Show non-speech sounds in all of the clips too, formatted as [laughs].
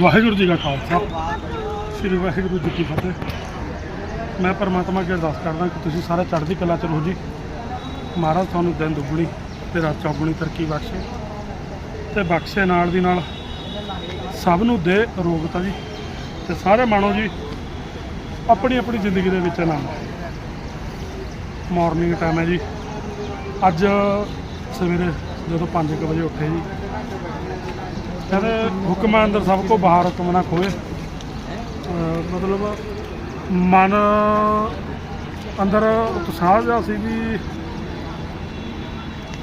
ਵਾਹਿਗੁਰੂ ਜੀ ਕਾ ਖਾਲਸਾ। ਸ੍ਰੀ ਵਾਹਿਗੁਰੂ ਜੀ ਕੀ ਫਤਿਹ। ਮੈਂ ਪਰਮਾਤਮਾ ਅੱਗੇ ਅਰਦਾਸ ਕਰਦਾ ਕਿ ਤੁਸੀਂ ਸਾਰੇ ਚੜ੍ਹਦੀ ਕਲਾ ਚ ਰਹੋ ਜੀ। ਮਹਾਰਾਜ ਤੁਹਾਨੂੰ ਦਿਨ ਦੁੱਗਣੀ ਤੇ ਰਾਤ ਚੌਗੁਣੀ ਤਰੱਕੀ ਬਖਸ਼ੇ। ਤੇ ਬਖਸ਼ੇ ਨਾਲ ਦੀ ਨਾਲ ਸਭ ਨੂੰ ਦੇ ਰੋਗਤਾ ਜੀ। ਤੇ ਸਾਰੇ ਮਾਣੋ ਜੀ, ਆਪਣੀ ਆਪਣੀ ਜ਼ਿੰਦਗੀ ਦੇ ਵਿੱਚ ਆਨੰਦ ਮਾਰਨਿੰਗ ਟਾਈਮ ਹੈ ਜੀ। ਅੱਜ ਸਵੇਰੇ ਜਦੋਂ 5 ਵਜੇ ਉੱਠੇ ਜੀ ਕਹਿੰਦੇ ਹੁਕਮ ਅੰਦਰ ਸਭ ਕੋ ਬਾਹਰ ਹੁਕਮ ਨਾ ਖੋਏ। ਮਤਲਬ ਮਨ ਅੰਦਰ ਉਤਸ਼ਾਹ ਜਿਹਾ ਸੀ ਵੀ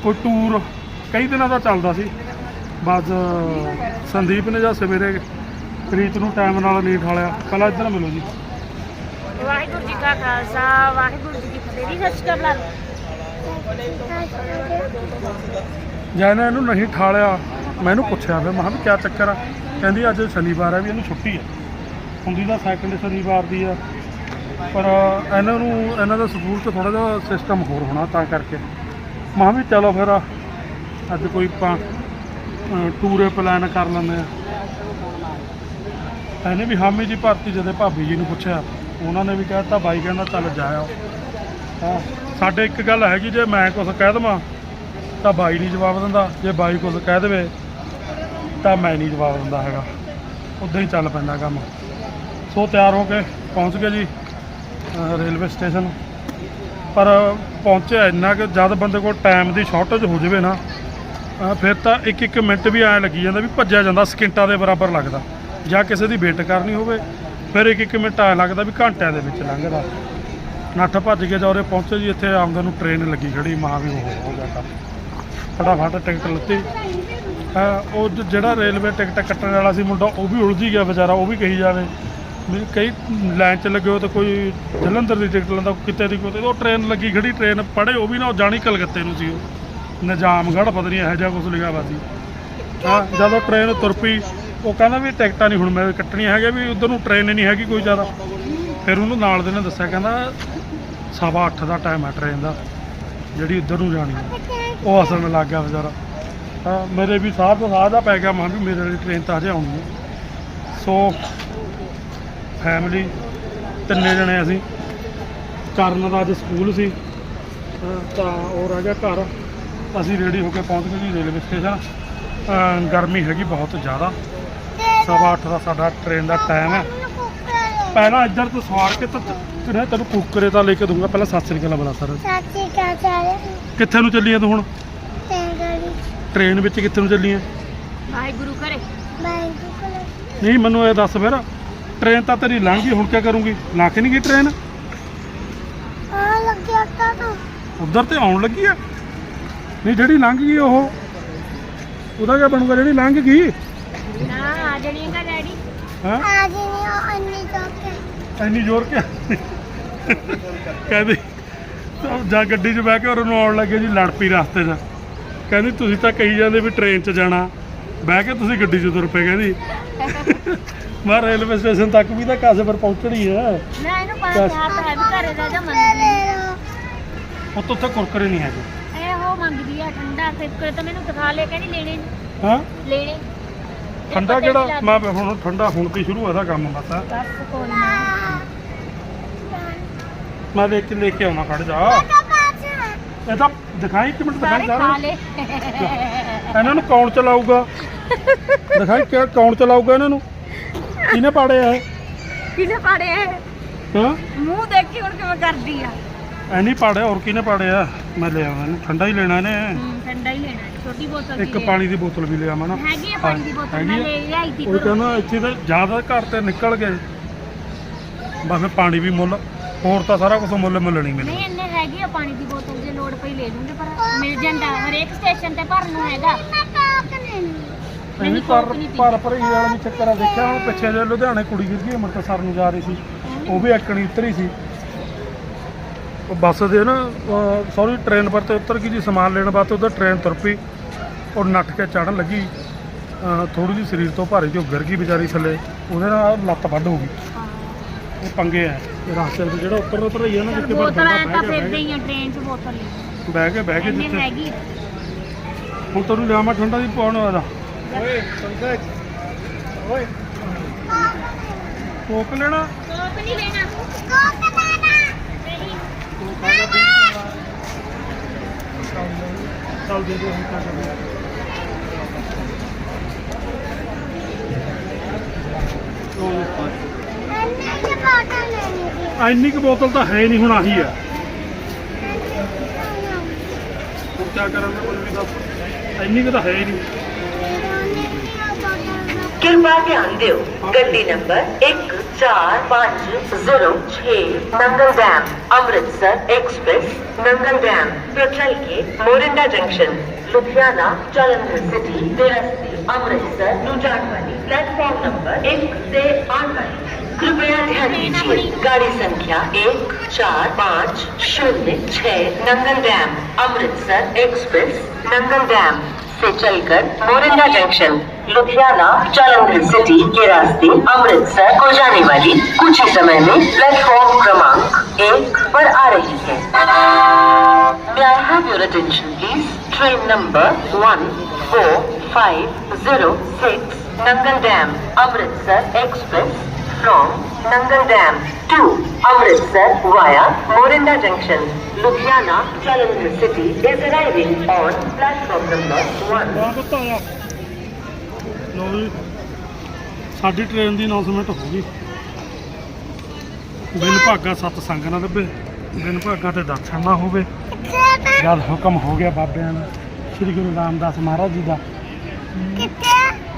ਕੋਈ ਟੂਰ ਕਈ ਦਿਨਾਂ ਦਾ ਚੱਲਦਾ ਸੀ। ਬਸ ਸੰਦੀਪ ਨੇ ਜਾਂ ਸਵੇਰੇ ਰੀਤ ਨੂੰ ਟਾਈਮ ਨਾਲ ਨਹੀਂ ਠਾਲਿਆ ਪਹਿਲਾਂ ਇੱਧਰ ਮਿਲੋ ਜੀ। ਵਾਹਿਗੁਰੂ ਜੀ ਕਾ ਖਾਲਸਾ ਵਾਹਿਗੁਰੂ ਜੀ ਕੀ ਫਤਿਹ ਜੀ ਸਤਿ ਸ਼੍ਰੀ ਅਕਾਲ ਜਾਂ ਇਹਨੇ ਇਹਨੂੰ ਨਹੀਂ ਠਾਲਿਆ। ਮੈਂ ਇਹਨੂੰ ਪੁੱਛਿਆ ਫਿਰ ਮੈਂ ਕਿਹਾ ਵੀ ਕਿਆ ਚੱਕਰ ਆ? ਕਹਿੰਦੀ ਅੱਜ ਸ਼ਨੀਵਾਰ ਹੈ ਵੀ ਇਹਨੂੰ ਛੁੱਟੀ ਆ। ਹੁੰਦੀ ਤਾਂ ਸੈਕੰਡ ਸ਼ਨੀਵਾਰ ਦੀ ਆ। ਪਰ ਇਹਨਾਂ ਨੂੰ ਇਹਨਾਂ ਦਾ ਸਕੂਲ 'ਚ ਥੋੜਾ ਜਿਹਾ ਸਿਸਟਮ ਹੋਰ ਹੋਣਾ ਤਾਂ ਕਰਕੇ। ਮੈਂ ਵੀ ਚਲੋ ਫਿਰ ਅੱਜ ਕੋਈ ਆਪਾਂ ਅ, ਟੂਰੇ ਪਲਾਨ ਕਰ ਲੈਂਦੇ ਆ। ਇਹਨੇ ਵੀ ਹਾਮੀ ਜੀ ਭਰਤੀ ਜਦੇ ਭਾਬੀ ਜੀ ਨੂੰ ਪੁੱਛਿਆ। ਉਹਨਾਂ ਨੇ ਵੀ ਕਹਿਤਾ ਬਾਈ ਕਹਿੰਦਾ ਚੱਲ ਜਾ ਹਾਂ ਸਾਡੇ ਇੱਕ ਗੱਲ ਹੈਗੀ ਜੇ ਮੈਂ ਕੁਝ ਕਹਿ ਦੇਵਾਂ ਤਾਂ ਬਾਈ ਨਹੀਂ ਜਵਾਬ ਦਿੰਦਾ। ਜੇ ਬਾਈ ਕੁਝ ਕਹਿ ਦੇਵੇ ਤਾਂ ਮੈਂ ਨਹੀਂ ਜਵਾਬ ਦਿੰਦਾ ਹੈਗਾ। ਉਦਾਂ ਹੀ ਚੱਲ ਪੈਂਦਾ ਕੰਮ। ਸੋ ਤਿਆਰ ਹੋ ਕੇ ਪਹੁੰਚ ਗਏ ਜੀ ਰੇਲਵੇ ਸਟੇਸ਼ਨ। ਪਰ ਪਹੁੰਚਿਆ ਇੰਨਾ ਕਿ ਜਦ ਬੰਦੇ ਕੋਲ ਟਾਈਮ ਦੀ ਸ਼ਾਰਟੇਜ ਹੋ ਜਾਵੇ ਨਾ ਫਿਰ ਤਾਂ ਇੱਕ ਇੱਕ ਮਿੰਟ ਵੀ ਐਂ ਲੱਗੀ ਜਾਂਦਾ ਵੀ ਭੱਜਿਆ ਜਾਂਦਾ, ਸਕਿੰਟਾਂ ਦੇ ਬਰਾਬਰ ਲੱਗਦਾ। ਜਾਂ ਕਿਸੇ ਦੀ ਵੇਟ ਕਰਨੀ ਹੋਵੇ, ਫਿਰ ਇੱਕ ਇੱਕ ਮਿੰਟ ਐਂ ਲੱਗਦਾ ਵੀ ਘੰਟਿਆਂ ਦੇ ਵਿੱਚ ਲੰਘਦਾ। ਨੱਠ ਭੱਜ ਕੇ ਜੌਰੇ ਪਹੁੰਚੇ ਜੀ, ਇੱਥੇ ਆਮਦਨ ਨੂੰ ਟ੍ਰੇਨ ਲੱਗੀ ਖੜੀ, ਮਾਂ ਵੀ ਹੋ ਗਿਆ ਕੰਮ। ਫਟਾਫਟ ਟਿਕਟ ਲੱਤੀ। ਉਹ ਜਿਹੜਾ ਰੇਲਵੇ ਟਿਕਟ ਕੱਟਣ ਵਾਲਾ ਸੀ ਮੁੰਡਾ, ਉਹ ਵੀ ਉਲਝੀ ਗਿਆ ਵਿਚਾਰਾ, ਉਹ ਵੀ ਕਹੀ ਜਾਵੇ। ਵੀ ਕਈ ਲਾਈਨ 'ਚ ਲੱਗੇ ਹੋ ਤਾਂ ਕੋਈ ਜਲੰਧਰ ਦੀ ਟਿਕਟ ਲੈਂਦਾ, ਕਿਤੇ ਦੀ ਕੋਈ ਉਹ ਟ੍ਰੇਨ ਲੱਗੀ ਖੜੀ, ਟ੍ਰੇਨ ਪੜੇ ਉਹ ਵੀ ਨਾ ਉਹ ਜਾਣੀ ਕਲਕੱਤੇ ਨੂੰ ਸੀ ਉਹ। ਨਿਜ਼ਾਮਗੜ੍ਹ, ਪਤਾ ਨਹੀਂ ਇਹੋ ਜਿਹਾ ਕੁਝ ਲਿਖਿਆ ਵਾ ਸੀ। ਹਾਂ, ਜਦੋਂ ਟ੍ਰੇਨ ਤੁਰ ਪਈ, ਉਹ ਕਹਿੰਦਾ ਵੀ ਟਿਕਟਾਂ ਨਹੀਂ ਹੁਣ ਮੈਂ ਕੱਟਣੀਆਂ ਹੈਗੀਆਂ, ਵੀ ਉਧਰ ਨੂੰ ਟ੍ਰੇਨ ਹੀ ਨਹੀਂ ਹੈਗੀ ਕੋਈ ਜ਼ਿਆਦਾ। ਫਿਰ ਉਹਨੂੰ ਨਾਲ ਦੇ ਨੇ ਦੱਸਿਆ, ਕਹਿੰਦਾ ਸਵਾ ਅੱਠ ਦਾ ਟਾਈਮ ਆ ਟ੍ਰੇਨ ਦਾ, ਜਿਹੜੀ ਉੱਧਰ ਨੂੰ ਜਾਣੀ ਉਹ ਅਸਲ ਵਿੱਚ ਲੱਗ ਗਿਆ ਵਿਚਾਰਾ। ਮੇਰੇ ਵੀ ਸਾਹ ਤੋਂ ਸਾਹ ਦਾ ਪੈ ਗਿਆ ਮੈਂ ਵੀ ਮੇਰੇ ਵਾਲੀ ਟ੍ਰੇਨ ਤਾਂ ਹਜੇ ਆਉਣੀ ਹੈ। ਸੋ ਫੈਮਿਲੀ ਤਿੰਨੇ ਜਣੇ ਅਸੀਂ। ਕਰਨ ਦਾ ਅੱਜ ਸਕੂਲ ਸੀ। ਤਾਂ ਉਹ ਰਹਿ ਗਿਆ ਘਰ। ਅਸੀਂ ਰੈਡੀ ਹੋ ਕੇ ਪਹੁੰਚ ਗਏ ਜੀ ਰੇਲਵੇ ਸਟੇਸ਼ਨ ਗਰਮੀ ਹੈਗੀ ਬਹੁਤ ਜ਼ਿਆਦਾ। ਸਵਾ ਅੱਠ ਦਾ ਸਾਡਾ ਟ੍ਰੇਨ ਦਾ ਟਾਈਮ ਹੈ। ਪਹਿਲਾਂ ਇੱਧਰ ਤੋਂ ਸਵਾਰ ਕੇ ਤਾਂ ਤੈਨੂੰ ਕੁੱਕਰੇ ਤਾਂ ਲੈ ਕੇ ਦੂੰਗਾ ਪਹਿਲਾਂ ਸਤਿ ਸ੍ਰੀ ਅਕਾਲ ਬੁਲਾ ਸਰ। ਸਾਚੀ ਕਾ ਚਾਰੇ ਕਿੱਥੇ ਨੂੰ ਚੱਲੀ ਆ ਤੂੰ ਹੁਣ? ਟ੍ਰੇਨ ਵਿੱਚ ਕਿੱਥੇ ਨੂੰ ਚੱਲੀ ਆ ਵਾਹਿਗੁਰੂ ਕਰੇ ਨਹੀਂ ਮੈਨੂੰ ਇਹ ਦੱਸ ਫਿਰ ਟ੍ਰੇਨ ਤਾਂ ਤੇਰੀ ਲੰਘ ਗਈ ਹੁਣ ਕੀ ਕਰੂੰਗੀ? ਲਾ ਕੇ ਨਹੀਂ ਗਈ ਟ੍ਰੇਨ? ਆ ਲੱਗਿਆ ਤਾ ਤੂੰ। ਉਧਰ ਤੇ ਆਉਣ ਲੱਗੀ ਆ? ਨਹੀਂ ਜਿਹੜੀ ਲੰਘ ਗਈ ਉਹ ਉਹਦਾ ਕੀ ਬਣੂਗਾ ਜਿਹੜੀ ਲੰਘ ਗਈ? ਨਾ ਆ ਜਣੀ ਕਾ ਡੈਡੀ। ਹਾਂ? ਆ ਜੀ ਨੀ ਉਹ ਅੰਨੀ ਚੋਕੇ ਇੰਨੀ ਜ਼ੋਰ ਕੇ ਕਹਿੰਦੀ ਉਹ ਜਾ ਗੱਡੀ 'ਚ ਬਹਿ ਕੇ ਉਹਨੂੰ ਆਉਣ ਲੱਗੇ ਜੀ ਲੜ ਪਈ ਰਸਤੇ 'ਚ। ਕਹਿੰਦੀ ਤੁਸੀਂ ਤਾਂ ਕਹੀ ਜਾਂਦੇ ਵੀ ਟ੍ਰੇਨ 'ਚ ਜਾਣਾ। ਬਹਿ ਕੇ ਤੁਸੀਂ ਗੱਡੀ 'ਚ ਤੁਰ ਪਏ ਕਹਿੰਦੀ। [laughs] ਮੈਂ ਰੇਲਵੇ ਸਟੇਸ਼ਨ ਤੱਕ ਵੀ ਤਾਂ ਕਾਸੇ ਪਰ ਪਹੁੰਚਣੀ ਹੈ। ਨਾ ਇਹਨੂੰ ਪਤਾ ਚਾਹ ਤਾਂ ਹੈ ਵੀ ਘਰੇ ਦਾ ਜਾਂ ਮੰਗਦੀ ਲੋ ਉੱਥੇ ਉੱਥੇ ਕੁਰਕਰੇ ਨਹੀਂ ਹੈਗੇ। ਇਹ ਉਹ ਮੰਗਦੀ ਆ ਠੰਡਾ ਫਿਰ ਤਾਂ ਮੈਨੂੰ ਦਿਖਾ ਲੈ ਕਹਿੰਦੀ ਲੈਣੇ ਨੀ, ਹਾਂ? ਲੈਣੇ। ਠੰਡਾ ਕਿਹੜਾ? ਮੈਂ ਹੁਣ ਠੰਡਾ ਹੁਣ ਤੇ ਸ਼ੁਰੂ ਹੋਇਆ ਕੰਮ ਬਸ। ਬਸ ਕੋਈ ਨਾ। ਮੈਂ ਲੈ ਕੇ ਲੈ ਕੇ ਆਉਣਾ ਖੜ ਜਾ। ਕਾ ਪਾਛਾ ਇਹ ਤਾਂ ਦਿਖਾਈ ਇੱਕ ਮਿੰਟ ਦਿਖਾਈ ਸਾਰੇ ਜਾ ਖਾ ਲੈ ਇਹਨਾਂ ਨੂੰ ਕੌਣ ਚਲਾਊਗਾ? ਦਿਖਾਈ ਕਿ ਕੌਣ ਚਲਾਊਗਾ ਇਹਨਾਂ ਨੂੰ? ਕਿਹਨੇ ਪਾੜਿਆ ਇਹ? ਕਿਹਨੇ ਪਾੜੇ ਇਹ? ਹਾਂ? ਮੂੰਹ ਦੇਖੀ ਹੁਣ ਕਿਵੇਂ ਕਰਦੀ ਆ। ਐ ਨਹੀਂ ਪਾੜਿਆ ਹੋਰ ਕਿਹਨੇ ਪਾੜਿਆ? ਮੈਂ ਲੈ ਆਵਾਂ ਇਹਨੂੰ। ਠੰਡਾ ਹੀ ਲੈਣਾ ਨੇ ਹੂੰ, ਠੰਡਾ ਹੀ ਲੈਣਾ ਹੈ, ਛੋਟੀ ਬੋਤਲ ਇੱਕ ਦੀ ਲੈ। ਪਾਣੀ ਦੀ ਬੋਤਲ ਵੀ ਲੈ ਆਵਾਂ ਨਾ। ਹੈਗੀ ਆ ਪਾਣੀ ਦੀ ਬੋਤਲ ਹੈਗੀ ਮੈਂ ਆ? ਲੈ ਲਿਆਈ ਤੀ ਉਹ ਕਹਿੰਦਾ ਇੱਥੇ ਤਾਂ ਜ਼ਿਆਦਾ ਘਰ ਤੇ ਨਿਕਲ ਗਏ। ਬਸ ਫਿਰ ਪਾਣੀ ਵੀ ਮੁੱਲ ਹੋਰ ਤਾਂ ਸਾਰਾ ਕੁਝ ਮੁੱਲ ਮਿਲਣੀ ਮੈਨੂੰ। ਨਹੀਂ ਇੰਨੇ ਹੈਗੀ ਆ ਪਾਣੀ ਦੀ ਬੋਤਲ ਜੇ ਲੋੜ ਪਈ ਲੈ ਲੂੰਗੇ ਪਰ ਮਿਲ ਜਾਂਦਾ। ਹਰੇਕ ਸਟੇਸ਼ਨ ਤੇ ਭਰਨ ਨੂੰ ਹੈਗਾ। ਨਹੀਂ, ਪਰ ਨਹੀਂ। ਪਰ ਪਰ ਇਹ ਵਾਲਾ ਵੀ ਚੱਕਰ ਆ। ਦੇਖਿਆ ਹੁਣ ਪਿੱਛੇ ਜੇ ਲੁਧਿਆਣੇ ਕੁੜੀ ਗਿਰ ਗਈ ਅੰਮ੍ਰਿਤਸਰ ਨੂੰ ਜਾ ਰਹੀ ਸੀ। ਉਹ ਵੀ ਐਕਣੀ ਉਤਰੀ ਸੀ। ਉਹ ਬੱਸ ਦੇ ਨਾ ਸੌਰੀ ਟ੍ਰੇਨ ਪਰ ਤੇ ਉਤਰ ਗਈ ਜੀ ਸਮਾਨ ਲੈਣ ਵਾਸਤੇ ਉਧਰ ਟ੍ਰੇਨ ਤੁਰ ਪਈ। ਉਹ ਨੱਠ ਕੇ ਚੜਨ ਲੱਗੀ। ਥੋੜੀ ਜਿਹੀ ਸਰੀਰ ਤੋਂ ਭਾਰੀ ਜੋ ਗਿਰ ਗਈ ਵਿਚਾਰੀ ਥੱਲੇ। ਉਹਦੇ ਨਾਲ ਲੱਤ ਵੱਢ ਹੋ ਗਈ। ਇਹ ਪੰਗੇ ਆ। ਇਹ ਰਸਤੇ 'ਚ ਜਿਹੜਾ ਉੱਪਰ ਉਤਰ ਰਹੀ ਆ ਨਾ ਜਿੱਥੇ ਪਰ ਬੋਤਲ ਐ ਤਾਂ ਬਹਿ ਫਿਰ ਗਿਆ ਹੀ ਆ ਟ੍ਰੇਨ 'ਚ ਬੋਤਲ ਲੈ ਬਹਿ ਕੇ ਬਹਿ ਕੇ ਇੰਨੇ ਜਿੱਥੇ ਹੈਗੀ ਆ। ਹੁਣ ਤੈਨੂੰ ਲਿਆਵਾਂ ਠੰਡਾ ਦੀ ਪਾਉਣ ਵਾਲਾ। ਓਏ ਪੰਕਜ ਓਏ। ਕੋਕ ਲੈਣਾ? ਕੋਕ ਨਹੀਂ ਲੈਣਾ। ਕੋਕ ਦਾਣਾ ਚੱਲ ਦੇ ਦੇ ਹੁਣ ਤਾਂ ਕਰਦੇ ਅੰਨੇ ਦੀ ਬੋਤਲ ਲੈਣੀ ਸੀ ਇੰਨੀ ਕੁ ਬੋਤਲ ਤਾਂ ਹੈ ਨਹੀਂ ਹੁਣ ਆਹੀ ਆ ਹੁਣ ਕੀ ਕਰਾਂਗੇ ਕੋਈ ਵੀ ਦੱਸ ਇੰਨੀ ਕੁ ਤਾਂ ਹੈ ਹੀ ਨਹੀਂ ਕਿਰਪਾ ਧਿਆਨ ਦਿਓ ਗੱਡੀ number 145006 Nangal dam Amritsar express Nangal dam ਤੋਂ ਚੱਲ ਕੇ ਮੋਰਿੰਡਾ ਜੰਕਸ਼ਨ ਲੁਧਿਆਣਾ ਜਲੰਧਰ ਸਿਟੀ ਦੇ ਰਸਤੇ ਅੰਮ੍ਰਿਤਸਰ ਨੂੰ ਜਾਣ ਵਾਲੀ प्लेटफॉर्म नंबर एक से आने वाली कृपया ध्यान दीजिए। गाड़ी संख्या एक, चार, पाँच, शून्य छह Nangal dam, Amritsar express, Nangal dam से चलकर मोरिंदा जंक्शन, लुधियाना, जालंधर सिटी के रास्ते अमृतसर को जाने वाली कुछ ही समय में प्लेटफॉर्म क्रमांक एक पर आ रही है। May I have your attention, please? Train number one, four, five, zero, six Nangal from Nangal Dam to Amritsar via Morinda Junction, Ludhiana, Jalandhar City is arriving on platform number one. ਆ ਪੁੱਤ ਆਇਆ ਲੋ ਜੀ ਸਾਡੀ train ਦੀ announcement ਹੋ ਗਈ। ਬਿਨ ਭਾਗਾ ਸਤ ਸੰਗ ਨਾ ਲੱਭੇ ਬਿਨ ਭਾਗਾ ਤੇ ਦਰਸ਼ਨ ਨਾ ਹੋਵੇ। ਜਦ ਹੁਕਮ ਹੋ ਗਿਆ ਬਾਬਿਆਂ ਦਾ ਸ੍ਰੀ ਗੁਰੂ ਰਾਮਦਾਸ ਮਹਾਰਾਜ ਜੀ ਦਾ। ਕਿੱਥੇ?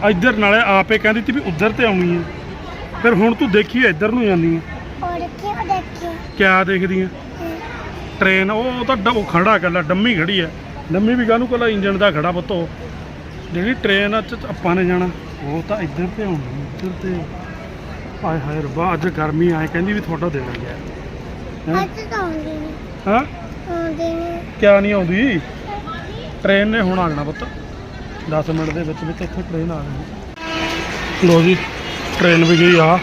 ਇੱਧਰ ਨਾਲੇ ਆਪੇ ਕਹਿੰਦੀ ਤੀ ਵੀ ਉੱਧਰ ਤੇ ਆਉਣੀ ਹੈ। ਫਿਰ ਹੁਣ ਤੂੰ ਦੇਖੀ ਇੱਧਰ ਨੂੰ ਜਾਂਦੀ ਹੈ ਔਰ ਕਿਉਂ ਦੇਖੀ ਕਿਆ ਦੇਖਦੀ ਹੈ। ਟ੍ਰੇਨ ਉਹ ਤਾਂ ਡ- ਉਹ ਖੜਾ ਕੱਲਾ ਡੰਮੀ ਖੜੀ ਹੈ ਡੰਮੀ ਵੀ ਕਾਹਨੂੰ ਕੱਲਾ ਇੰਜਣ ਦਾ ਖੜਾ ਪੁੱਤੋ ਜਿਹੜੀ ਟ੍ਰੇਨ ਚ ਆਪਾਂ ਨੇ ਜਾਣਾ। ਉਹ ਤਾਂ ਇੱਧਰ ਤੇ ਆਉਣੀ ਇੱਧਰ ਤੇ। ਹਾਏ ਹਾਏ ਰੱਬਾ ਅੱਜ ਗਰਮੀ ਆਏ ਕਹਿੰਦੀ ਵੀ ਤੁਹਾਡਾ ਦੇਣਾ ਗਿਆ। ਹੈਂ? ਅੱਜ ਤਾਂ ਆਉਂਦੀ ਨਹੀਂ ਹਾਂ? ਆਉਂਦੀ ਨਹੀਂ ਕਿਆ ਨਹੀਂ ਆਉਂਦੀ? ਟ੍ਰੇਨ ਨੇ ਹੁਣ ਆ ਜਾਣਾ ਪੁੱਤ। 10 ਮਿੰਟ ਦੇ ਵਿੱਚ ਵਿੱਚ ਇੱਥੇ ਟ੍ਰੇਨ ਆ ਗਈ ਲੋ ਜੀ ਟ੍ਰੇਨ ਵੀ ਗਈ ਆ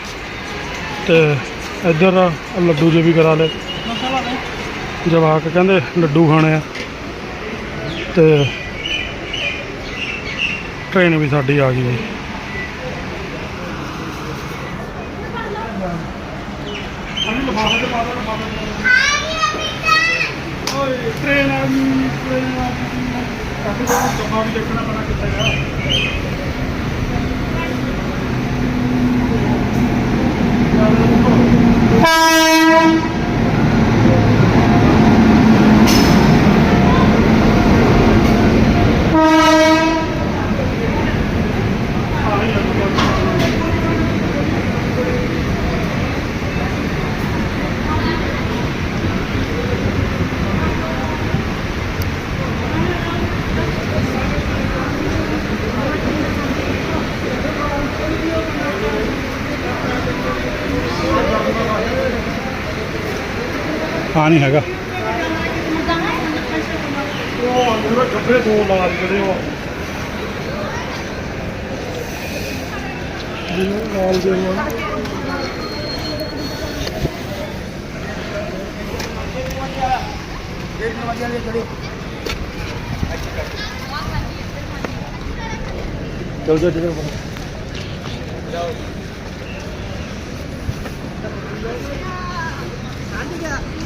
ਤੇ ਇੱਧਰ ਲੱਡੂ ਜੇ ਵੀ ਕਰਾ ਲਏ। ਜਵਾਕ ਕਹਿੰਦੇ ਲੱਡੂ ਖਾਣੇ ਆ ਤੇ ਟ੍ਰੇਨ ਵੀ ਸਾਡੀ ਆ ਗਈ ਜੀ ਟ੍ਰੇਨ ਆ ਟ੍ਰੇਨ ਆ ਕਾਫੀ ਦਾ ਸਮਾਂ ਵੀ ਦੇਖਣਾ ਪੈਣਾ ਕਿੱਥੇ ਗਿਆ thang ਆ ਨਹੀਂ ਹੈਗਾ। ਉਹ ਅੰਦਰ ਗੱਬੇ ਦੋ ਲਾਲ ਜਿਹੜੇ ਉਹ ਜਿਹਨੂੰ ਲਾਲ ਦੇ ਚਲ ਜਾ। ਜਿਹੜਾ ਵਾਹਿਗੁਰੂ ਸਤਿਨਾਮ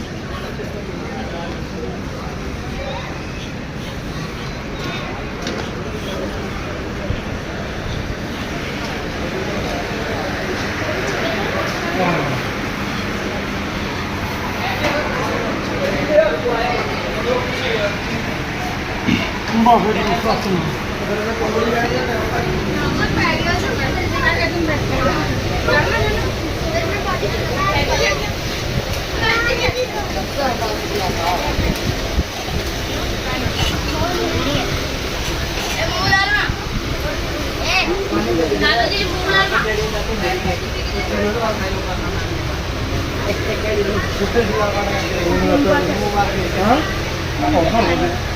ਹਾਂ ਔਖਾ ਹੋ ਗਿਆ ਲੋ ਫੜੀ ਤੁਸੀਂ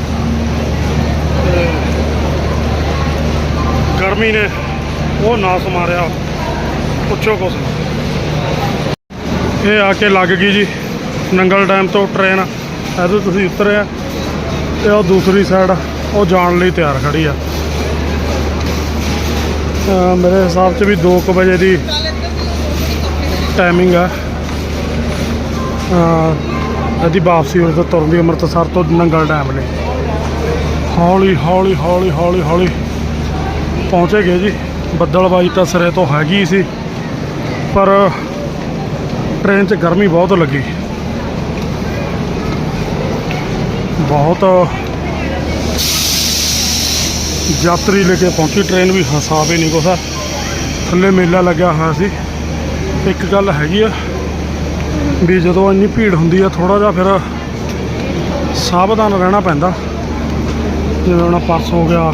ਗਰਮੀ ਨੇ ਉਹ ਨਾਸ ਮਾਰਿਆ ਪੁੱਛੋ ਕੁਛ ਇਹ ਆ ਕੇ ਲੱਗ ਗਈ ਜੀ, ਨੰਗਲ ਡੈਮ ਤੋਂ ਟ੍ਰੇਨ। ਇਹਦੇ ਤੁਸੀਂ ਉਤਰੇ ਆ ਤੇ ਉਹ ਦੂਸਰੀ ਸਾਈਡ ਉਹ ਜਾਣ ਲਈ ਤਿਆਰ ਖੜੀ ਆ। ਮੇਰੇ ਹਿਸਾਬ 'ਚ ਵੀ 2:00 ਵਜੇ ਦੀ ਟਾਈਮਿੰਗ ਆ। ਇਹਦੀ ਵਾਪਸੀ ਉਰੇ ਤੋਂ ਤੁਰਨ ਦੀ ਅੰਮ੍ਰਿਤਸਰ ਤੋਂ ਨੰਗਲ ਡੈਮ ਲਈ। ਹੌਲੀ ਹੌਲੀ ਹੌਲੀ ਹੌਲੀ ਹੌਲੀ ਪਹੁੰਚੇ ਗਏ ਜੀ। ਬੱਦਲਬਾਈ ਤਾਂ ਸਿਰੇ ਤੋਂ ਹੈਗੀ ਸੀ। ਪਰ ਟ੍ਰੇਨ 'ਚ ਗਰਮੀ ਬਹੁਤ ਲੱਗੀ। ਬਹੁਤ ਯਾਤਰੀ ਲੈ ਕੇ ਪਹੁੰਚੀ। ਟ੍ਰੇਨ ਵੀ ਹਿਸਾਬ ਹੀ ਨਹੀਂ ਕੁਛ ਥੱਲੇ ਮੇਲਾ ਲੱਗਿਆ ਹੋਇਆ ਸੀ। ਇੱਕ ਗੱਲ ਹੈਗੀ ਆ ਵੀ ਜਦੋਂ ਇੰਨੀ ਭੀੜ ਹੁੰਦੀ ਆ ਥੋੜਾ ਜਿਹਾ ਫਿਰ ਸਾਵਧਾਨ ਰਹਿਣਾ ਪੈਂਦਾ। ਜਿਵੇਂ ਹੁਣ ਪਰਸ ਹੋ ਗਿਆ।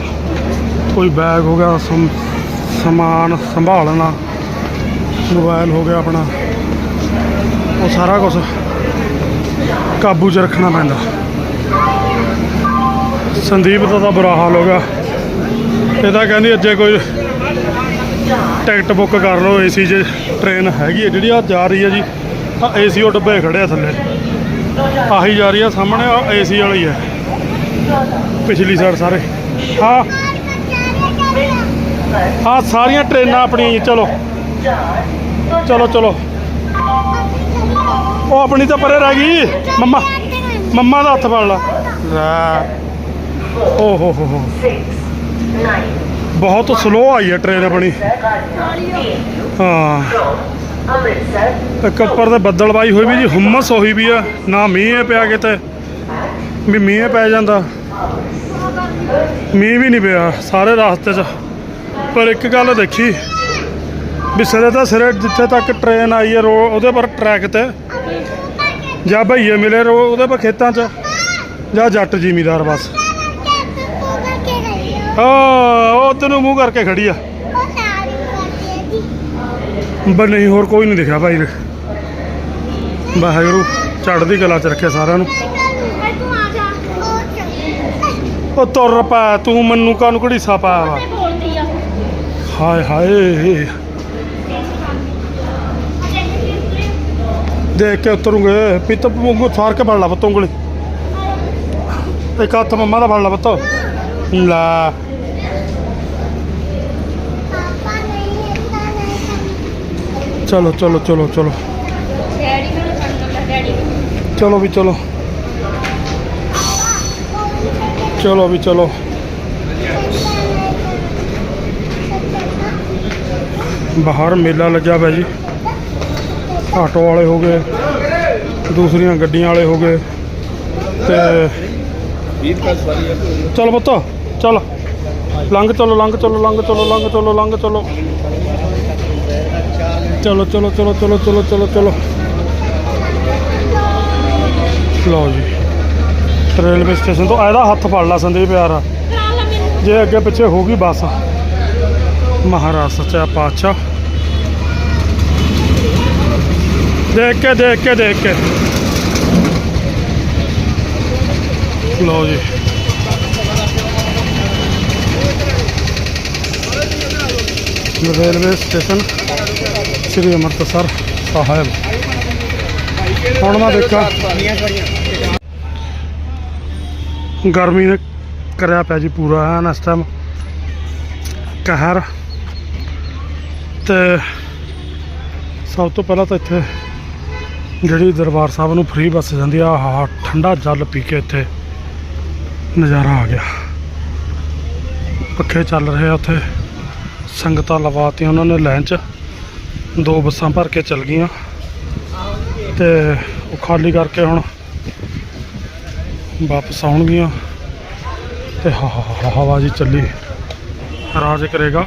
ਕੋਈ ਬੈਗ ਹੋ ਗਿਆ ਸਮਾਨ ਸੰਭਾਲਣਾ ਮੋਬਾਈਲ ਹੋ ਗਿਆ ਆਪਣਾ, ਉਹ ਸਾਰਾ ਕੁਝ ਕਾਬੂ 'ਚ ਰੱਖਣਾ ਪੈਂਦਾ। ਸੰਦੀਪ ਦਾ ਤਾਂ ਬੁਰਾ ਹਾਲ ਹੋ ਗਿਆ। ਇਹ ਤਾਂ ਕਹਿੰਦੀ ਅੱਜੇ ਕੋਈ ਟਿਕਟ ਬੁੱਕ ਕਰ ਲਓ ਏਸੀ 'ਚ ਟ੍ਰੇਨ ਹੈਗੀ ਹੈ ਜਿਹੜੀ ਆ ਜਾ ਰਹੀ ਹੈ ਜੀ। ਆ ਏਸੀ ਉਹ ਡੱਬੇ ਖੜੇ ਆ ਥੱਲੇ। ਆਹੀ ਜਾ ਰਹੀ ਆ ਸਾਹਮਣੇ ਆ ਏਸੀ ਵਾਲੀ ਹੈ। ਪਿਛਲੀ ਸਾਈਡ ਸਾਰੇ। ਹਾਂ। ਹਾਂ ਸਾਰੀਆਂ ਟ੍ਰੇਨਾਂ ਆਪਣੀਆਂ ਜੀ ਚਲੋ। ਚਲੋ ਚਲੋ। ਉਹ ਆਪਣੀ ਤਾਂ ਪਰੇ ਰਹਿ ਗਈ। ਮੰਮਾ ਮੰਮਾ ਦਾ ਹੱਥ ਫੜ ਲਾ। ਲੈ। ਓ ਹੋ ਹੋ ਹੋ। ਬਹੁਤ ਸਲੋ ਆਈ ਹੈ ਟ੍ਰੇਨ ਆਪਣੀ। ਹਾਂ। ਇੱਕ ਉੱਪਰ ਤੇ ਬੱਦਲਬਾਈ ਹੋਈ ਵੀ ਜੀ ਹੁਮਸ ਹੋਈ ਵੀ ਆ। ਨਾ ਮੀਂਹ ਪਿਆ ਕਿਤੇ। ਵੀ ਮੀਂਹ ਪੈ ਜਾਂਦਾ। ਮੀਂਹ ਵੀ ਨਹੀਂ ਪਿਆ ਸਾਰੇ ਰਸਤੇ 'ਚ। ਪਰ ਇੱਕ ਗੱਲ ਦੇਖੀ, ਵੀ ਸਿਰੇ ਤਾਂ ਸਿਰੇ ਜਿੱਥੇ ਤੱਕ ਟ੍ਰੇਨ ਆਈ ਹੈ ਰੋ, ਉਹਦੇ ਪਰ ਟਰੈਕ ਤੇ। ਜਾਂ ਭਈਏ ਮਿਲੇ ਰੋ, ਉਹਦੇ ਪਰ ਖੇਤਾਂ 'ਚ। ਜਾਂ ਜੱਟ ਜ਼ਿਮੀਦਾਰ ਬਸ। ਆ ਉਹ ਤੈਨੂੰ ਮੂੰਹ ਕਰਕੇ ਖੜੀ ਆ। ਪਰ ਨਹੀਂ, ਹੋਰ ਕੋਈ ਨਹੀਂ ਦਿਖਿਆ ਭਾਈ। ਵਾਹਿਗੁਰੂ ਚੜ੍ਹਦੀ ਕਲਾ ਚ ਰੱਖਿਆ ਸਾਰਿਆਂ ਨੂੰ। ਉਹ ਤੁਰ ਪਾ, ਤੂੰ ਮੈਨੂੰ ਕਾਨੂੰ ਘੜੀਸਾ ਪਾਇਆ ਵਾ? ਹਾਏ ਹਾਏ। ਦੇਖ ਕੇ ਉਤਰੂਗੇ। ਪਿੱਤ ਵਾਂਗੂ ਸਾਰ ਕੇ ਫੜ ਲਾ ਪੁੱਤ ਉਂਗਲੀ। ਇੱਕ ਹੱਥ ਮੰਮਾ ਦਾ ਫੜ ਲਾ ਪੁੱਤ। ਲੈ। ਚਲੋ ਚਲੋ ਚਲੋ ਚਲੋ। ਚਲੋ ਵੀ ਚਲੋ। ਚਲੋ ਵੀ ਚਲੋ। ਬਾਹਰ ਮੇਲਾ ਲੱਗਿਆ ਪਿਆ ਜੀ। ਆਟੋ ਵਾਲੇ ਹੋ ਗਏ, ਦੂਸਰੀਆਂ ਗੱਡੀਆਂ ਵਾਲੇ ਹੋ ਗਏ ਤੇ ਚਲ ਪੁੱਤ, ਚਲ। ਲੰਘ ਚਲੋ ਲੰਘ ਚਲੋ ਲੰਘ ਚਲੋ ਲੰਘ ਚਲੋ ਲੰਘ ਚਲੋ। ਚਲੋ ਚਲੋ ਚਲੋ ਚਲੋ ਚਲੋ ਚਲੋ ਚਲੋ। ਲਓ ਜੀ। ਰੇਲਵੇ ਸਟੇਸ਼ਨ ਤੋਂ ਇਹਦਾ ਹੱਥ ਫੜ ਲਾ ਸੰਦੀਪ ਯਾਰ। ਜੇ ਅੱਗੇ ਪਿੱਛੇ ਹੋ ਗਈ ਬੱਸ। ਮਹਾਰਾਜ ਸੱਚਾ ਪਾਤਸ਼ਾਹ। ਦੇਖ ਕੇ ਦੇਖ ਕੇ ਦੇਖ ਕੇ। ਲਓ ਜੀ। Railway station Sri Amritsar Sahib. ਹੁਣ ਮੈਂ ਦੇਖਾਂ। ਗਰਮੀ ਨੇ ਕਰਿਆ ਪਿਆ ਜੀ ਪੂਰਾ ਐਨ ਇਸ ਟਾਈਮ ਕਹਿਰ। ਤੇ ਸਭ ਤੋਂ ਪਹਿਲਾਂ ਤਾਂ ਇੱਥੇ ਜਿਹੜੀ ਦਰਬਾਰ ਸਾਹਿਬ ਨੂੰ ਫ੍ਰੀ ਬੱਸ ਜਾਂਦੀ ਆ, ਆਹ ਠੰਡਾ ਜਲ ਪੀ ਕੇ ਇੱਥੇ ਨਜ਼ਾਰਾ ਆ ਗਿਆ। ਪੱਖੇ ਚੱਲ ਰਹੇ ਆ ਉੱਥੇ। ਸੰਗਤਾਂ ਲਵਾਤੀਆਂ ਉਹਨਾਂ ਨੇ ਲਾਈਨ 'ਚ। ਦੋ ਬੱਸਾਂ ਭਰ ਕੇ ਚੱਲ ਗਈਆਂ। ਤੇ ਉਹ ਖਾਲੀ ਕਰਕੇ ਹੁਣ ਵਾਪਸ ਆਉਣਗੀਆਂ। ਤੇ ਹ- ਹ- ਹਵਾ ਜੀ ਚੱਲੀ। ਰਾਜ ਕਰੇਗਾ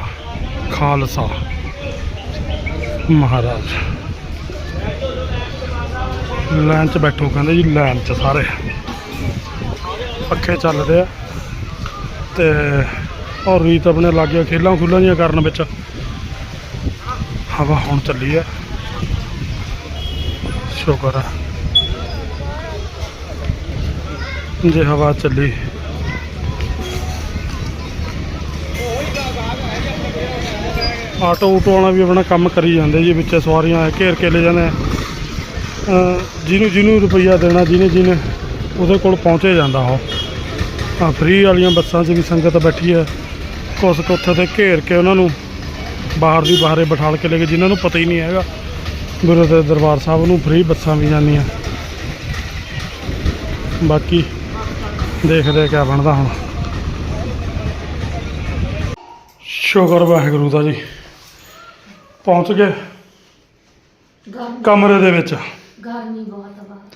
ਖਾਲਸਾ। ਮਹਾਰਾਜ। ਲਾਈਨ 'ਚ ਬੈਠੋ, ਕਹਿੰਦੇ ਜੀ ਲਾਈਨ 'ਚ ਸਾਰੇ। ਪੱਖੇ ਚੱਲਦੇ ਆ। ਤੇ ਔਰ ਰੀਤ ਆਪਣੇ ਲਾਗੇ ਖੇਲਾਂ ਖੁੱਲਾਂ ਦੀਆਂ ਕਰਨ ਵਿੱਚ। ਹਵਾ ਹੁਣ ਚੱਲੀ ਆ। ਸ਼ੁਕਰ ਹੈ ਜੇ ਹਵਾ ਚੱਲੀ। ਆਟੋ ਊਟੋ ਵਾਲਾ ਵੀ ਆਪਣਾ ਕੰਮ ਕਰੀ ਜਾਂਦੇ ਜੀ, ਵਿੱਚ ਸਵਾਰੀਆਂ ਘੇਰ ਕੇ ਲੈ ਜਾਂਦੇ ਜਿਹਨੂੰ ਜਿਹਨੂੰ ਰੁਪਈਆ ਦੇਣਾ, ਜਿਹਨੇ ਜਿਹਨੇ ਉਹਦੇ ਕੋਲ ਪਹੁੰਚੇ ਜਾਂਦਾ ਉਹ। ਆ ਫ੍ਰੀ ਵਾਲੀਆਂ ਬੱਸਾਂ 'ਚ ਵੀ ਸੰਗਤ ਬੈਠੀ ਹੈ। ਕੁਛ ਕੁ ਉੱਥੇ ਤੇ ਘੇਰ ਕੇ ਉਹਨਾਂ ਨੂੰ ਬਾਹਰ ਦੀ ਬਾਹਰੇ ਬਿਠਾਲ ਕੇ ਲੈ ਕੇ, ਜਿਨ੍ਹਾਂ ਨੂੰ ਪਤਾ ਹੀ ਨਹੀਂ ਹੈਗਾ। ਗੁਰੂ ਦੇ ਦਰਬਾਰ ਸਾਹਿਬ ਨੂੰ ਫ੍ਰੀ ਬੱਸਾਂ ਵੀ ਜਾਂਦੀਆਂ। ਬਾਕੀ ਦੇਖਦੇ ਕਿਆ ਬਣਦਾ ਹੁਣ। ਸ਼ੁਕਰ ਵਾਹਿਗੁਰੂ ਦਾ ਜੀ। ਪਹੁੰਚ ਗਏ। ਗਰਮੀ ਕਮਰੇ ਦੇ ਵਿੱਚ। ਗਰਮੀ ਬਹੁਤ ਆ ਬਾਹਰ।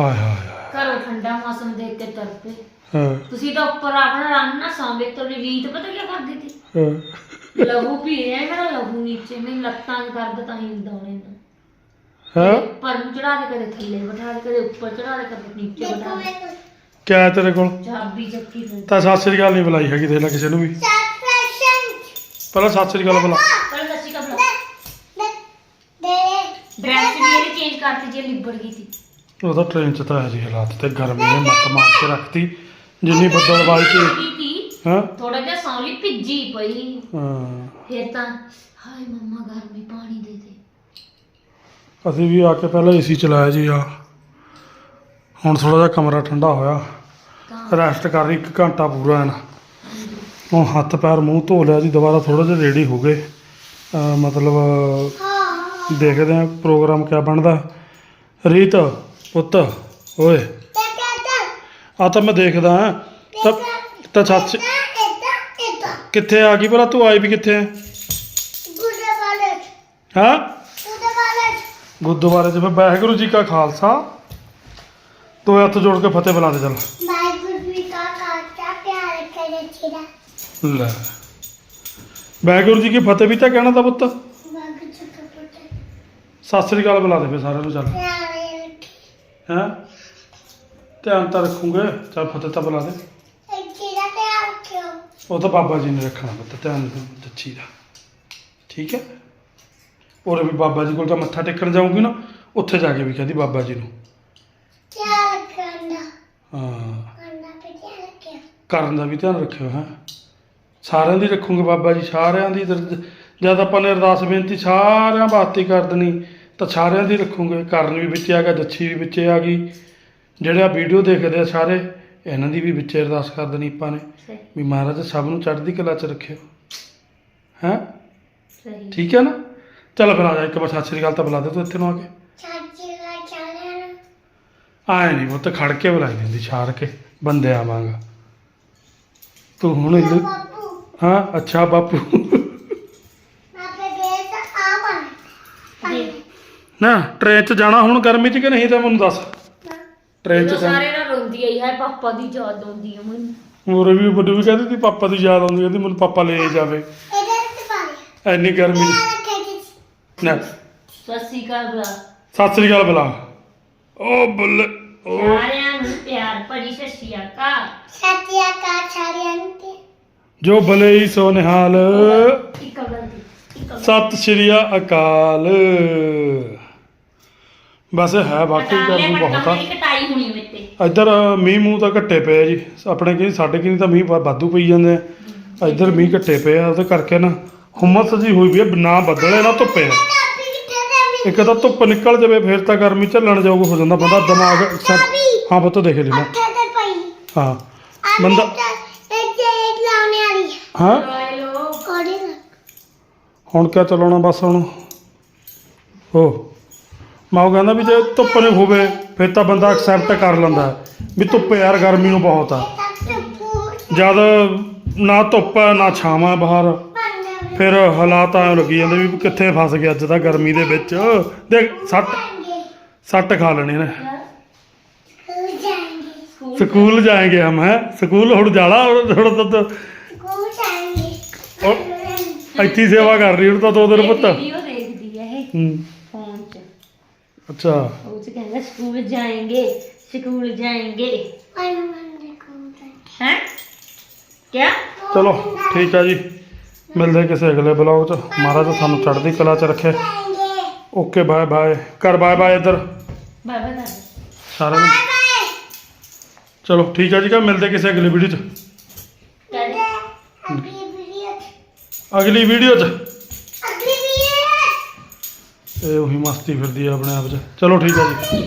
ਹਾਏ ਹਾਏ ਹਾਏ। ਘਰੋਂ ਠੰਡਾ ਮੌਸਮ ਦੇਖ ਕੇ ਤਰਪੇ ਹਾਂ, ਤੁਸੀਂ ਤਾਂ ਉੱਪਰ ਆਪਣਾ ਆਰਾਮ ਨਾਲ ਸੌਂਵੇ ਤੋਂ ਰੀਤ ਪਤਾ ਕੀ ਕਰਦੀ ਸੀ? ਹਾਂ। ਲਹੂ ਪੀ ਰਿਹਾ ਮੇਰਾ ਲਹੂ ਨੀਚੇ ਮੇਰੀ ਲੱਤਾਂ 'ਚ ਦਰਦ ਤਾਂ ਹੀ ਦੌੜੇ ਨਾ। ਹੈਂ। ਉੱਪਰ ਨੂੰ ਚੜਾ ਦੇ ਕਦੇ ਥੱਲੇ ਬਿਠਾ ਦੇ ਕਦੇ ਉੱਪਰ ਚੜਾ ਦੇ ਕਦੇ ਨੀਚੇ ਬਿਠਾ ਦੇ ਕਿਆ ਹੈ ਤੇਰੇ ਕੋਲ? ਚਾਬੀ ਚੱਕੀ ਤੇ ਤਾਂ ਸਤਿ ਸ੍ਰੀ ਅਕਾਲ ਨਹੀਂ ਬੁਲਾਈ ਹੈਗੀ ਦੇਖ ਲੈ ਕਿਸੇ ਨੂੰ ਵੀ। ਪਹਿਲਾਂ ਸਤਿ ਸ੍ਰੀ ਅਕਾਲ ਬੁਲਾ। ਪਰ ਡਰੈਸ ਵੀ ਇਹਨੇ ਚੇਂਜ ਕਰਤੀ ਜੇ ਲਿਬੜ ਗਈ ਸੀ। ਉਹਦਾ ਟ੍ਰੇਨ ਚ ਤਾਂ ਹੈ ਜੀ ਹਾਲਾਤ ਤੇ ਗਰਮੀ ਨੇ ਮੱਤ ਮਾਰ ਕੇ ਰੱਖਤੀ। ਜਿੰਨੀ ਬੱਦਲਵਾਈ ਚ ਕੀ ਹਾਂ? ਥੋੜਾ ਜਿਹਾ ਸੌਲੀ ਭਿੱਜੀ ਪਈ। ਹਾਂ। ਫਿਰ ਤਾਂ ਹਾਏ ਮੰਮਾ ਗਰਮੀ ਪਾਣੀ ਦੇ ਦੇ ਅਸੀਂ ਵੀ ਆ ਕੇ ਪਹਿਲਾਂ ਏਸੀ ਚਲਾਇਆ ਜੀ ਆ। ਹੁਣ ਥੋੜਾ ਜਿਹਾ ਕਮਰਾ ਠੰਡਾ ਹੋਇਆ। ਰੈਸਟ ਕਰ ਰਹੀ ਇੱਕ ਘੰਟਾ ਪੂਰਾ ਐਨ। ਹੁਣ ਹੱਥ ਪੈਰ ਮੂੰਹ ਧੋ ਲਿਆ ਜੀ ਦੁਬਾਰਾ ਥੋੜਾ ਜਿਹਾ ਰੈਡੀ ਹੋ ਗਏ। ਅਹ ਮਤਲਬ ਦੇਖਦੇ ਹਾਂ ਪ੍ਰੋਗਰਾਮ ਕਿਆ ਬਣਦਾ। ਰੀਤ, ਪੁੱਤ, ਓਏ। ਤੇ ਆ ਤਾਂ ਮੈਂ ਦੇਖਦਾ ਹਾਂ। ਤਾਂ ਤਾਂ ਸੱਚ ਕਿੱਥੇ ਆ ਗਈ ਭਲਾ? ਤੂੰ ਆਈ ਵੀ ਕਿੱਥੇ ਹੈ ਹਾਂ? ਗੁਰਦੁਆਰੇ 'ਚ ਫਿਰ ਵਾਹਿਗੁਰੂ ਜੀ ਕਾ ਖਾਲਸਾ। ਤੋ ਹੱਥ ਜੋੜ ਕੇ ਫਤਿਹ ਬੁਲਾ ਦੇ ਚੱਲ। ਵਾਹਿਗੁਰੂ ਜੀ ਕਾ ਖਾਲਸਾ ਪਿਆਰ ਕਰੇ ਚਿਰਾ ਲੈ। ਵਾਹਿਗੁਰੂ ਜੀ ਕੀ ਫਤਿਹ ਵੀ ਤਾਂ ਕਹਿਣਾ ਤਾਂ ਪੁੱਤ ਵਾਹਿਗੁਰੂ ਜੀ ਕਾ ਪੁੱਤਰ ਸਤਿ ਸ੍ਰੀ ਅਕਾਲ ਬੁਲਾ ਦੇ ਫਿਰ ਸਾਰਿਆਂ ਨੂੰ ਚੱਲ। ਪਿਆਰੇ ਹੈਂ? ਧਿਆਨ ਤਾਂ ਰੱਖੂਗੇ। ਚੱਲ ਫਤਿਹ ਤਾਂ ਬੁਲਾ ਦੇ। ਉਹ ਤਾਂ ਬਾਬਾ ਜੀ ਨੇ ਰੱਖਣਾ ਪੁੱਤ, ਧਿਆਨ ਦੱਚੀ ਦਾ। ਠੀਕ ਹੈ? ਔਰ ਵੀ ਬਾਬਾ ਜੀ ਕੋਲ ਤਾਂ ਮੱਥਾ ਟੇਕਣ ਜਾਊਗੀ ਨਾ, ਉੱਥੇ ਜਾ ਕੇ ਵੀ ਕਹਦੀ ਬਾਬਾ ਜੀ ਨੂੰ। ਪਿਆਰ ਕਰਨਾ ਹਾਂ। ਕਰਨ ਦਾ ਵੀ ਧਿਆਨ ਰੱਖਿਓ, ਹੈ। ਸਾਰਿਆਂ ਦੀ ਰੱਖੂਗੇ ਬਾਬਾ ਜੀ, ਸਾਰਿਆਂ ਦੀ ਜਦ ਆਪਾਂ ਨੇ ਅਰਦਾਸ ਬੇਨਤੀ, ਸਾਰਿਆਂ ਬਾਤੀ ਕਰ ਦੇਣੀ। ਤਾਂ ਸਾਰਿਆਂ ਦੀ ਰੱਖੂਗੇ। ਕਰਨ ਵੀ ਵਿੱਚ ਆ ਗਿਆ ਜੱਛੀ ਵੀ ਵਿੱਚ ਆ ਗਈ। ਜਿਹੜੇ ਆ ਵੀਡੀਓ ਦੇਖਦੇ ਆ ਸਾਰੇ ਇਹਨਾਂ ਦੀ ਵੀ ਵਿੱਚ ਅਰਦਾਸ ਕਰ ਦੇਣੀ ਆਪਾਂ ਨੇ। ਵੀ ਮਹਾਰਾਜ ਸਭ ਨੂੰ ਚੜ੍ਹਦੀ ਕਲਾ 'ਚ ਰੱਖਿਓ। ਹੈ? ਸਹੀ। ਠੀਕ ਹੈ ਨਾ? ਚੱਲ ਫਿਰ ਆ ਜਾ ਇੱਕ ਵਾਰ ਸਤਿ ਸ੍ਰੀ ਅਕਾਲ ਤਾਂ ਬੁਲਾ ਦੇ ਤੂੰ ਇੱਥੇ ਨੂੰ ਆ ਕੇ। ਆਏ ਨਹੀਂ ਉਹ ਤਾਂ ਖੜ ਕੇ ਬੁਲਾਈ ਦਿੰਦੀ ਛਾੜ ਕੇ। ਬੰਦੇ ਆਵਾਂਗਾ। ਤੂੰ ਹੁਣ ਬਾਪੂ। ਹਾਂ ਅੱਛਾ ਬਾਪੂ ਆਪੇ ਗਏ ਤਾਂ ਆਵਾਂ ਜੀ ਨਾ ਟ੍ਰੇਨ 'ਚ ਜਾਣਾ ਹੁਣ ਗਰਮੀ 'ਚ ਕਿ ਨਹੀਂ ਤਾਂ ਮੈਨੂੰ ਦੱਸ? ਟ੍ਰੇਨ 'ਚ ਜਾਣਾ। ਸਾਰੇ ਨਾਲ ਰੋਂਦੀ ਆਈ ਹੈ ਪਾਪਾ ਦੀ ਯਾਦ ਆਉਂਦੀ ਹੈ ਮੈਨੂੰ। ਮੋਰੇ ਵੀ ਵੱਡੀ ਵੀ ਕਹਿੰਦੀ ਸੀ ਪਾਪਾ ਦੀ ਯਾਦ ਆਉਂਦੀ ਕਹਿੰਦੀ ਮੈਨੂੰ ਪਾਪਾ ਲੈ ਜਾਵੇ। ਇਹਦੇ ਤੇ ਪਾਣੀ ਐਨੀ ਗਰਮੀ। 'ਚ। ਜੀ ਨਾ ਸ਼੍ਰੀ ਅਕਾਲ ਬੁਲਾ ਸਤਿ ਸ੍ਰੀ ਅਕਾਲ ਬੁਲਾ ਓ ਬੱਲੇ। ਓ। ਸਾਰਿਆਂ ਨੂੰ ਪਿਆਰ ਭਰੀ ਸਤਿ ਸ਼੍ਰੀ ਅਕਾਲ। ਸਤਿਆ ਕਾ ਨੂੰ ਤੇ। ਜੋ ਭਲੇ ਹੀ ਸੋ ਨਿਹਾਲ। ਇੱਕ ਇੱਕ। ਸਤਿ ਸ਼੍ਰੀ ਅਕਾਲ। ਬਸ ਹੈ ਵਾਕਈ ਗਰਮੀ ਬਹੁਤ ਆ। ਮੇਰੀ ਕਟਾਈ ਹੋਣੀ ਮੇਤੇ ਇੱਧਰ ਮੀਂਹ ਮੂੰਹ ਤਾਂ ਘੱਟੇ ਪਏ ਆ ਜੀ। ਆਪਣੇ ਕੀ ਸਾਡੇ ਕੀ ਤਾਂ ਮੀਂਹ ਵਾ- ਵਾਧੂ ਪਈ ਜਾਂਦੇ ਆ। ਇੱਧਰ ਮੀਂਹ ਘੱਟੇ ਪਏ ਆ ਉਹਦੇ ਕਰਕੇ ਨਾ ਹੁਮਸ ਜੀ ਹੋਈ ਵੀ ਆ ਨਾ ਬੱਦਲੇ ਨਾ ਧੁੱਪੇ ਇੱਕ ਤਾਂ ਧੁੱਪ ਨਿਕਲ ਜਾਵੇ ਫਿਰ ਤਾਂ ਗਰਮੀ ਝੱਲਣ ਯੋਗ ਹੋ ਜਾਂਦਾ ਬੰਦਾ ਦਿਮਾਗ ਹਾਂ ਪੁੱਤ ਦੇਖ ਲਈ ਮੈਂ। ਹਾਂ। ਬੰਦਾ ਹੈ? ਹੁਣ ਕਿਆ ਚਲਾਉਣਾ ਬਸ ਹੁਣ? ਹੋ ਮੈਂ ਕਹਿੰਦਾ ਵੀ ਜੇ ਧੁੱਪ ਨੇ ਹੋਵੇ ਫਿਰ ਤਾਂ ਬੰਦਾ ਐਕਸੈਪਟ ਕਰ ਲੈਂਦਾ ਵੀ ਧੁੱਪ ਯਾਰ ਗਰਮੀ ਨੂੰ ਬਹੁਤ ਆ। ਜਦ ਨਾ ਧੁੱਪ ਹੈ ਨਾ ਛਾਵਾਂ ਬਾਹਰ ਫਿਰ ਹਾਲਾਤ ਆਉਂ ਲੱਗੀ ਜਾਂਦੇ ਵੀ ਕਿੱਥੇ ਫਸ ਗਿਆ ਅੱਜ ਤਾਂ ਗਰਮੀ ਦੇ ਵਿੱਚ। ਦੇ ਸੱਟ ਸੱਟ ਖਾ ਲੈਣੇ ਨੇ ਸਕੂਲ ਜਾਏਗੇ ਹਮ ਹੈ? ਸਕੂਲ ਹੁਣ ਜਾਣਾ ਥੋੜਾ ਤਾਂ ਸਕੂਲ ਜਾਏਗੇ ਇੱਥੇ ਸੇਵਾ ਕਰ ਰਹੀ ਹੁਣ ਤਾਂ ਦੋ ਦਿਨ ਪੁੱਤ। ਵੀਡੀਓ ਦੇਖਦੀ ਹੈ ਇਹ। ਅੱਛਾ ਉਹ ਚ ਕਹਿੰਦਾ ਸਕੂਲ ਜਾਏਂਗੇ ਸਕੂਲ ਜਾਏਂਗੇ मन मन स्कूल ਹੈ ਕਿਆ ਚਲੋ ਠੀਕ ਆ ਜੀ ਮਿਲਦੇ ਕਿਸੇ ਅਗਲੇ ਬਲੌਗ 'ਚ ਮਹਾਰਾਜ ਸਾਨੂੰ ਚੜ੍ਹਦੀ ਕਲਾ 'ਚ ਰੱਖੇ जाएंगे ਓਕੇ ਬਾਏ ਬਾਏ ਕਰ ਬਾਏ ਬਾਏ ਇੱਧਰ ਬਾਏ ਬਾਏ ਕਰ ਸਾਰਿਆਂ ਨੂੰ ਚਲੋ ਠੀਕ ਆ ਜੀ ਕਾ ਮਿਲਦੇ ਕਿਸੇ ਅਗਲੀ ਵੀਡੀਓ 'ਚ ਕਰ ਅਗਲੀ ਵੀਡੀਓ ਅਗਲੀ ਵੀਡੀਓ 'ਚ ਅਗਲੀ ਇਹ ਉਹੀ ਮਸਤੀ ਫਿਰਦੀ ਆ ਆਪਣੇ ਆਪ 'ਚ। ਚਲੋ ਠੀਕ ਆ ਜੀ।